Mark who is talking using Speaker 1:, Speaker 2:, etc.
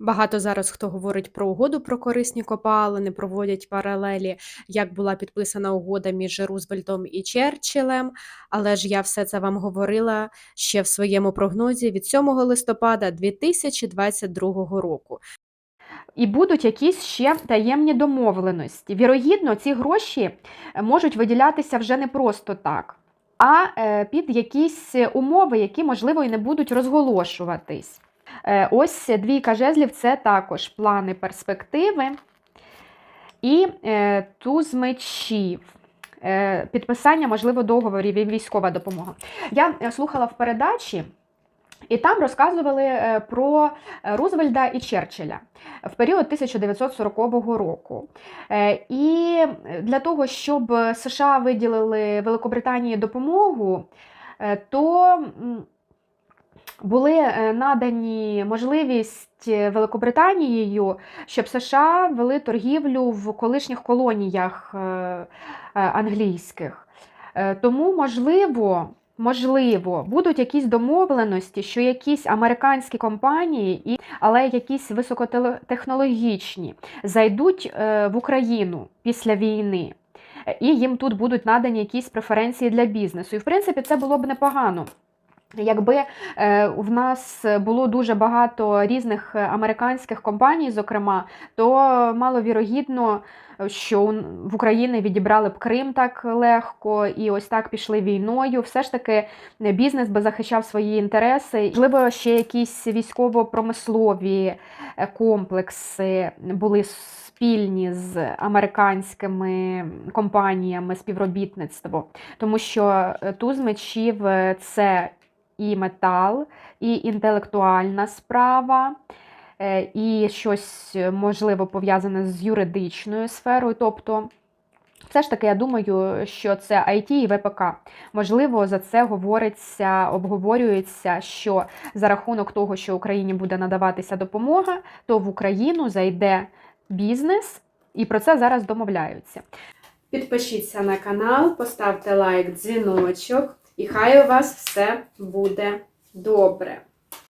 Speaker 1: Багато зараз хто говорить про угоду про корисні копалини, проводять паралелі, як була підписана угода між Рузвельтом і Черчиллем. Але ж я все це вам говорила ще в своєму прогнозі від 7 листопада 2022 року.
Speaker 2: І будуть якісь ще таємні домовленості. Вірогідно, ці гроші е, можуть виділятися вже не просто так, а е, під якісь умови, які, можливо, і не будуть розголошуватись. Е, Ось двійка жезлів це також плани перспективи. І е, туз мечів. Е, Підписання, можливо, договорів і військова допомога. Я слухала в передачі, і там розказували про Рузвельда і Черчилля в період 1940 року. І для того, щоб США виділили Великобританії допомогу, то були е, надані можливість Великобританією, щоб США вели торгівлю в колишніх колоніях е, е, англійських. Е, Тому, можливо, можливо, будуть якісь домовленості, що якісь американські компанії, але якісь високотехнологічні, зайдуть е, в Україну після війни. Е, І їм тут будуть надані якісь преференції для бізнесу. І, в принципі, це було б непогано. Якби е, в нас було дуже багато різних американських компаній, зокрема, то маловірогідно, що в Україні відібрали б Крим так легко і ось так пішли війною. Все ж таки бізнес би захищав свої інтереси. Можливо, ще якісь військово-промислові е, комплекси були спільні з американськими компаніями співробітництво, тому що е, туз мечів е, це і метал, і інтелектуальна справа, е, і щось е, можливо пов'язане з юридичною сферою. Тобто, все ж таки, я думаю, що це IT і ВПК. Можливо, за це говориться, обговорюється, що за рахунок того, що Україні буде надаватися допомога, то в Україну зайде бізнес, і про це зараз домовляються.
Speaker 1: Підпишіться на канал, поставте лайк, дзвіночок, і хай у вас все буде добре.